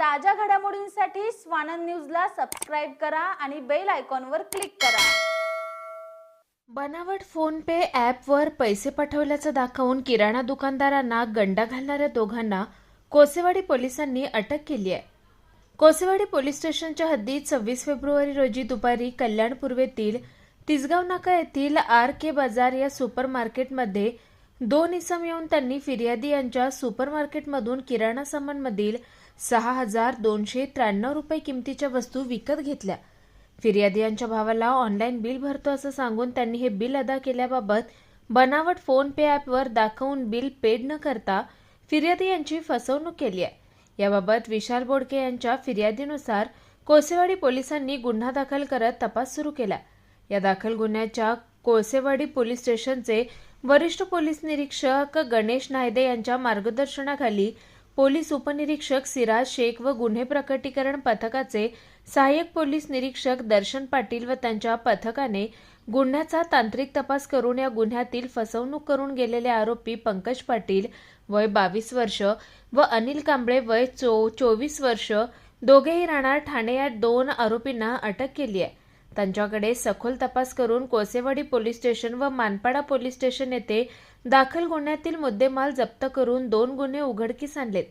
ताज्या घडामोडींसाठी स्वानंद न्यूजला सबस्क्राईब करा आणि बेल आयकॉनवर क्लिक करा. बनावट फोनपे ॲपवर पैसे पाठवल्याचं दाखवून किराणा दुकानदारांना गंडा घालणाऱ्या दोघांना कोसेवाडी पोलिसांनी अटक केली आहे. कोसेवाडी पोलीस स्टेशनच्या हद्दीत सव्वीस फेब्रुवारी रोजी दुपारी कल्याण पूर्वेतील तिसगाव नाका येथील आर के बाजार या सुपर मार्केटमध्ये दोन इसम येऊन त्यांनी फिर्यादी यांच्या सुपरमार्केटमधून किराणा सामानमधील सहा हजार दोनशे त्र्याण्णव रुपये किमतीच्या वस्तू विकत घेतल्या. फिर्यादी यांच्या भावाला ऑनलाईन बिल भरतो असं सांगून त्यांनी हे बिल अदा केल्याबाबत बनावट फोन पे ॲपवर दाखवून बिल पेड न करता फिर्यादी यांची फसवणूक केली आहे. याबाबत विशाल बोडके यांच्या फिर्यादीनुसार कोसेवाडी पोलिसांनी गुन्हा दाखल करत तपास सुरू केला. या दाखल गुन्ह्याच्या कोसेवाडी पोलीस स्टेशनचे वरिष्ठ पोलीस निरीक्षक गणेश नायदे यांच्या मार्गदर्शनाखाली पोलीस उपनिरीक्षक सिराज शेख व गुन्हे प्रकटीकरण पथकाचे सहाय्यक पोलीस निरीक्षक दर्शन पाटील व त्यांच्या पथकाने गुन्ह्याचा तांत्रिक तपास करून या गुन्ह्यातील फसवणूक करून गेलेले आरोपी पंकज पाटील वय बावीस वर्ष व अनिल कांबळे वय चो चोवीस वर्ष दोघेही राहणार ठाणे या दोन आरोपींना अटक केली आहे. त्यांच्याकडे सखोल तपास करून कोसेवाडी पोलीस स्टेशन व मानपाडा पोलीस स्टेशन येथे दाखल गुन्ह्यातील मुद्देमाल जप्त करून दोन गुन्हे उघडकीस आणलेत.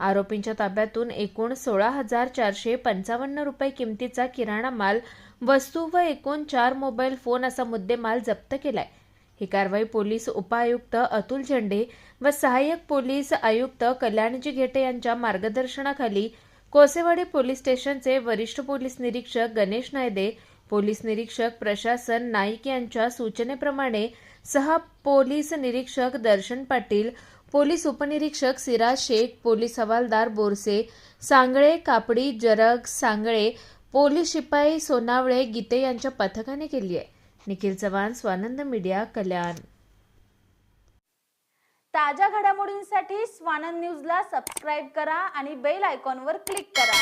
आरोपींच्या ताब्यातून एकूण सोळा हजार चारशे पंचावन्न रुपये किमतीचा किराणा माल वस्तू व एकूण चार मोबाईल फोन असा मुद्देमाल जप्त केलाय. ही कारवाई पोलीस उपायुक्त अतुल झेंडे व सहाय्यक पोलीस आयुक्त कल्याणजी घेटे यांच्या मार्गदर्शनाखाली कोसेवाडी पोलीस स्टेशनचे वरिष्ठ पोलीस निरीक्षक गणेश नायदे पोलीस निरीक्षक प्रशासन नाईक यांच्या सूचनेप्रमाणे सहा पोलीस निरीक्षक दर्शन पाटील पोलीस उपनिरीक्षक सिराज शेख पोलीस हवालदार बोरसे सांगळे कापडी जरग सांगळे पोलीस शिपाई सोनावळे गीते यांच्या पथकाने केली आहे. निखिल चव्हाण स्वानंद मीडिया कल्याण. ताज्या घडामोडींसाठी स्वानंद न्यूजला सबस्क्राईब करा आणि बेल आयकॉनवर क्लिक करा.